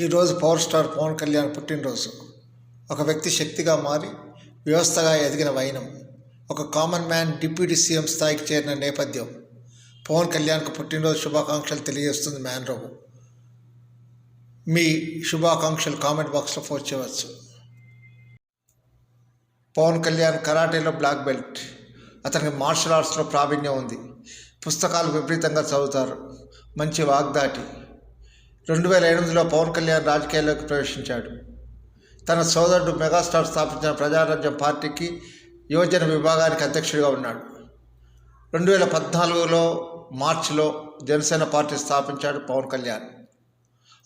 ఈరోజు power star Pawan Kalyan పుట్టినరోజు. ఒక వ్యక్తి శక్తిగా మారి వ్యవస్థగా ఎదిగిన వైనం. ఒక కామన్ మ్యాన్ డిప్యూటీ సీఎం స్థాయికి చేరిన నేపథ్యం. పవన్ కళ్యాణ్కు పుట్టినరోజు శుభాకాంక్షలు తెలియజేస్తుంది మ్యాన్ రావు మీ శుభాకాంక్షలు కామెంట్ బాక్స్లో పోస్ట్ చేయవచ్చు. పవన్ కళ్యాణ్ కరాటేలో బ్లాక్ బెల్ట్. అతనికి మార్షల్ ఆర్ట్స్లో ప్రావీణ్యం ఉంది. పుస్తకాలు విపరీతంగా చదువుతారు. మంచి వాగ్దాటి. రెండు వేల ఎనిమిదిలో పవన్ కళ్యాణ్ రాజకీయాల్లోకి ప్రవేశించాడు. తన సోదరుడు మెగాస్టార్ స్థాపించిన ప్రజారాజ్యం పార్టీకి యువజన విభాగానికి అధ్యక్షుడిగా ఉన్నాడు. రెండు వేల పద్నాలుగులో మార్చిలో జనసేన పార్టీ స్థాపించాడు పవన్ కళ్యాణ్.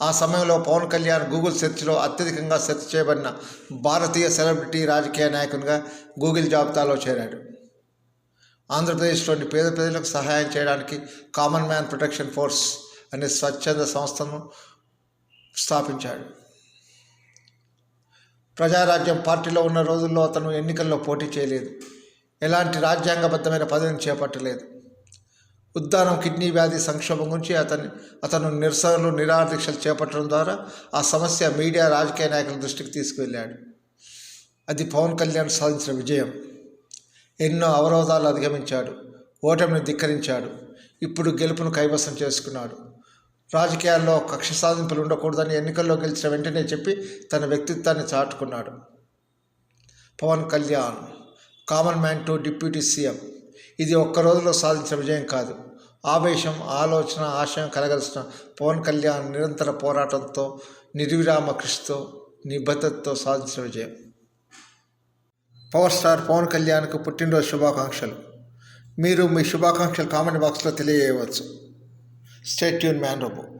ఆ సమయంలో పవన్ కళ్యాణ్ గూగుల్ సెర్చ్లో అత్యధికంగా సెర్చ్ చేయబడిన భారతీయ సెలబ్రిటీ రాజకీయ నాయకునిగా గూగుల్ జాబితాలో చేరాడు. ఆంధ్రప్రదేశ్లోని పేద ప్రజలకు సహాయం చేయడానికి కామన్ మ్యాన్ ప్రొటెక్షన్ ఫోర్స్ అనే స్వచ్ఛంద సంస్థను స్థాపించాడు. ప్రజారాజ్యం పార్టీలో ఉన్న రోజుల్లో అతను ఎన్నికల్లో పోటీ చేయలేదు. ఎలాంటి రాజ్యాంగబద్ధమైన పదవిని చేపట్టలేదు. ఉద్దానం కిడ్నీ వ్యాధి సంక్షోభం గురించి అతని అతను నిరసనలు నిరాదీక్షలు చేపట్టడం ద్వారా ఆ సమస్య మీడియా రాజకీయ నాయకుల దృష్టికి తీసుకువెళ్ళాడు. అది పవన్ కళ్యాణ్ సాధించిన విజయం. ఎన్నో అవరోధాలు అధిగమించాడు. ఓటమిని ధిక్కరించాడు. ఇప్పుడు గెలుపును కైవసం చేసుకున్నాడు. రాజకీయాల్లో కక్ష సాధింపులు ఉండకూడదని ఎన్నికల్లో గెలిచిన వెంటనే చెప్పి తన వ్యక్తిత్వాన్ని చాటుకున్నాడు. Pawan Kalyan common man to deputy CM. ఇది ఒక్క రోజులో సాధించిన విజయం కాదు. ఆవేశం ఆలోచన ఆశయం కలగలిసిన పవన్ కళ్యాణ్ నిరంతర పోరాటంతో నిర్విరామ కృషితో నిబద్ధతతో సాధించిన విజయం. పవర్ స్టార్ పవన్ కళ్యాణ్కు పుట్టినరోజు శుభాకాంక్షలు. మీరు మీ శుభాకాంక్షలు కామెంట్ బాక్స్లో తెలియజేయవచ్చు. Stay tuned, man.